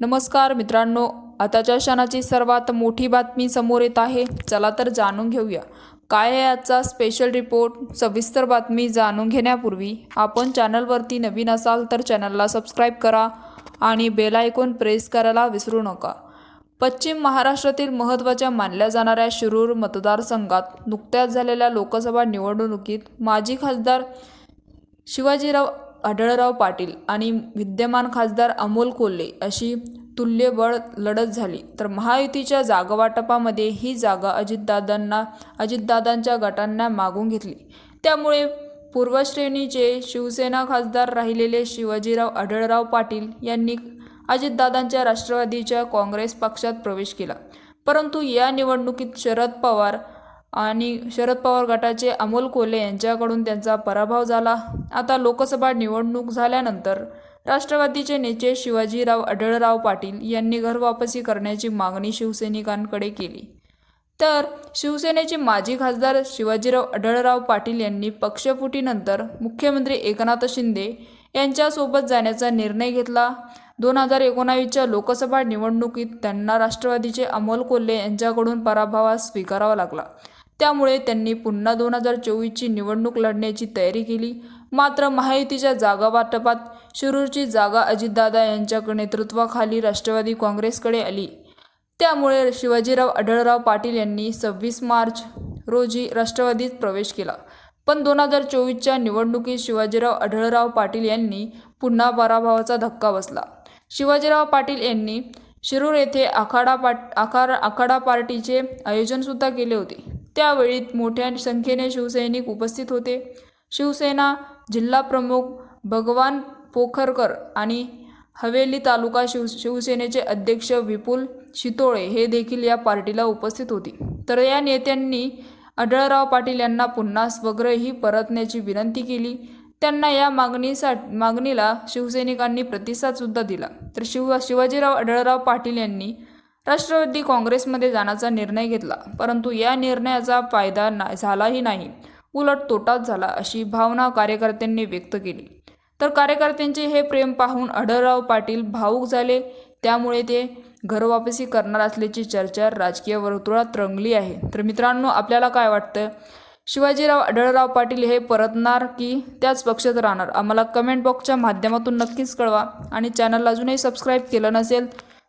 नमस्कार मित्रांनो आताच्या क्षणाची सर्वात मोठी बातमी समोर येत आहे. चला तर जाणून घेऊया. काय आहे आजचा स्पेशल रिपोर्ट सविस्तर बातमी जाणून घेण्यापूर्वी आपण चॅनलवरती नवीन असाल तर चॅनलला सबस्क्राईब करा आणि बेल आयकॉन प्रेस करायला विसरू नका. पश्चिम महाराष्ट्रातील महत्त्वाच्या मानल्या जाणाऱ्या शिरूर मतदारसंघात नुकत्याच झालेल्या लोकसभा निवडणुकीत माजी खासदार शिवाजीराव आढळराव पाटील आणि विद्यमान खासदार अमोल कोल्हे अशी तुल्यबळ लढत झाली. तर महायुतीच्या जागावाटपामध्ये ही जागा अजितदादांना अजितदादांच्या गटांना मागून घेतली. त्यामुळे पूर्वश्रेणीचे शिवसेना खासदार राहिलेले शिवाजीराव आढळराव पाटील यांनी अजितदादांच्या राष्ट्रवादीच्या काँग्रेस पक्षात प्रवेश केला. परंतु या निवडणुकीत शरद पवार आणि शरद पवार गटाचे अमोल कोल्हे यांच्याकडून त्यांचा पराभव झाला. आता लोकसभा निवडणूक झाल्यानंतर राष्ट्रवादीचे नेते शिवाजीराव आढळराव पाटील यांनी घरवापसी करण्याची मागणी शिवसैनिकांकडे केली. तर शिवसेनेचे माजी खासदार शिवाजीराव आढळराव पाटील यांनी पक्षफुटीनंतर मुख्यमंत्री एकनाथ शिंदे यांच्यासोबत जाण्याचा निर्णय घेतला. दोन हजार एकोणावीसच्या लोकसभा निवडणुकीत त्यांना राष्ट्रवादीचे अमोल कोल्हे यांच्याकडून पराभवास स्वीकारावा लागला. त्यामुळे त्यांनी पुन्हा दोन हजार चोवीसची निवडणूक लढण्याची तयारी केली. मात्र महायुतीच्या जागा वाटपात शिरूरची जागा अजितदादा यांच्या नेतृत्वाखाली राष्ट्रवादी काँग्रेसकडे आली. त्यामुळे शिवाजीराव आढळराव पाटील यांनी सव्वीस मार्च रोजी राष्ट्रवादीत प्रवेश केला. पण दोन हजार चोवीसच्या निवडणुकीत शिवाजीराव आढळराव पाटील यांनी पुन्हा पराभवाचा धक्का बसला. शिवाजीराव पाटील यांनी शिरूर येथे आखाडा पाट आखार आखाडा पार्टीचे आयोजनसुद्धा केले होते. त्यावेळी मोठ्या संख्येने शिवसैनिक उपस्थित होते. शिवसेना जिल्हा प्रमुख भगवान पोखरकर आणि हवेली तालुका शिव शिवसेनेचे अध्यक्ष विपुल शितोळे हे देखील या पार्टीला उपस्थित होते. तर या नेत्यांनी आढळराव पाटील यांना पुन्हा स्वग्रही परतण्याची विनंती केली. त्यांना या मागणीसा मागणीला शिवसैनिकांनी प्रतिसादसुद्धा दिला. तर शिव शिवाजीराव आढळराव पाटील यांनी राष्ट्रवादी काँग्रेसमध्ये जाण्याचा निर्णय घेतला परंतु या निर्णयाचा फायदा ना झालाही नाही. उलट तोटाच झाला अशी भावना कार्यकर्त्यांनी व्यक्त केली. तर कार्यकर्त्यांचे हे प्रेम पाहून अढळराव पाटील भावूक झाले. त्यामुळे ते घरवापसी करणार असल्याची चर्चा राजकीय वर्तुळात रंगली आहे. तर मित्रांनो आपल्याला काय वाटतं? शिवाजीराव अढळराव पाटील हे परतणार की त्याच पक्षात राहणार? आम्हाला कमेंट बॉक्सच्या माध्यमातून नक्कीच कळवा. आणि चॅनलला अजूनही सबस्क्राईब केलं नसेल